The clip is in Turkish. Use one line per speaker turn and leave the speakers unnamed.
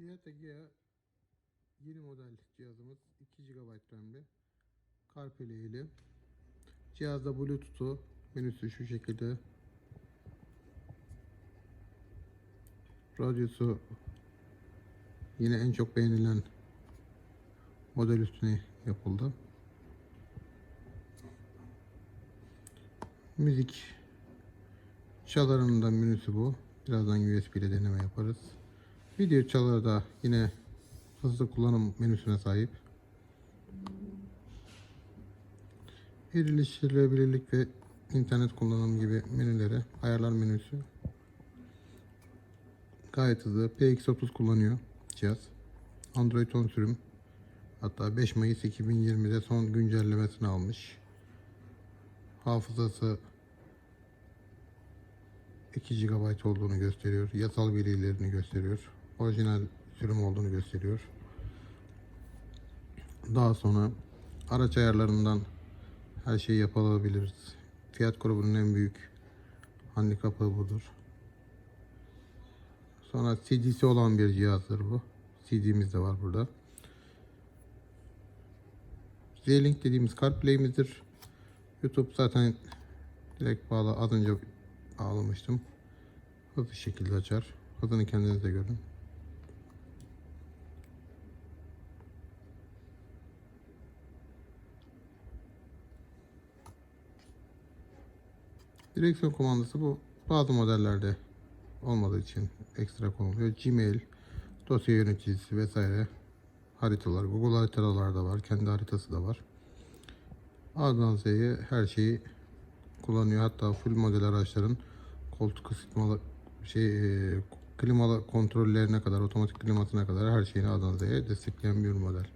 Fiat Egea yeni model cihazımız. 2 GB RAM'li. CarPlay'li cihazda Bluetooth'u menüsü şu şekilde. Radyosu yine en çok beğenilen model üstüne yapıldı. Müzik çalarının menüsü bu. Birazdan USB ile deneme yaparız Video çaları da yine hızlı kullanım menüsüne sahip. Erişilebilirlik ve internet kullanım gibi menüleri, ayarlar menüsü. Gayet hızlı. PX30 kullanıyor cihaz. Android 10 sürüm. Hatta 5 Mayıs 2020'de son güncellemesini almış. Hafızası 2 GB olduğunu gösteriyor. Yasal verilerini gösteriyor. Orijinal sürüm olduğunu gösteriyor. Daha sonra araç ayarlarından her şeyi yapabiliriz. Fiyat grubunun en büyük handikapı budur. Sonra CD'si olan bir cihazdır bu. CD'miz de var burada. Z-Link dediğimiz CarPlay'imizdir. YouTube zaten direkt bağlı az önce bağlamıştım. Hızlı şekilde açar. Hızını kendiniz de görün. Direksiyon kumandası bu bazı modellerde olmadığı için ekstra konuluyor. Gmail, dosya yöneticisi vesaire haritalar, Google haritalar da var. Kendi haritası da var. A'dan Z'ye her şeyi kullanıyor. Hatta full model araçların koltuk ısıtmalı şey e, klimalı kontrollerine kadar, otomatik klimasına kadar her şeyini A'dan Z'ye destekleyen bir model.